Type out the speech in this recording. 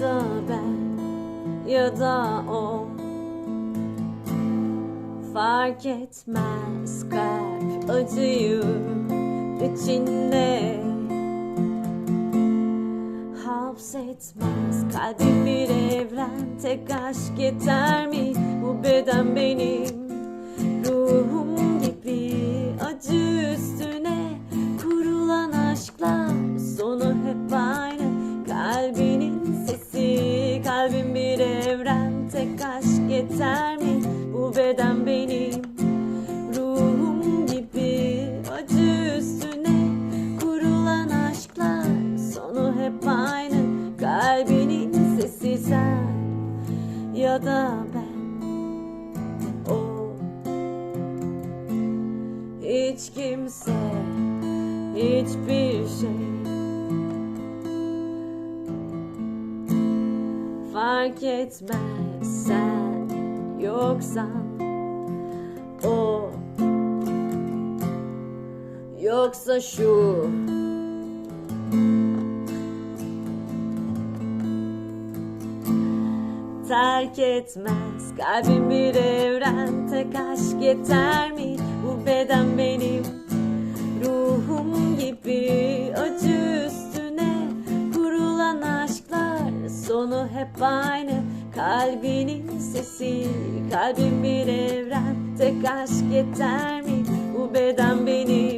da ben ya da o. Fark etmez kalp acıyı içinde. Hapsetmez kalbim bir evren Tek aşk yeter mi? Bu beden benim Kalbinin sesi kalbim bir evren Tek aşk yeter mi? Bu beden benim Ruhum gibi. Acı üstüne Kurulan aşklar sonu hep aynı. Kalbinin sesi sen ya da ben. O hiç kimse hiçbir şey Fark etmez sen yoksan o Yoksa şu. Terk etmez kalbim bir evren Tek aşk yeter mi? Bu beden benim sonu hep aynı. Kalbinin sesi kalbim bir evren. Tek aşk yeter mi? Bu beden benim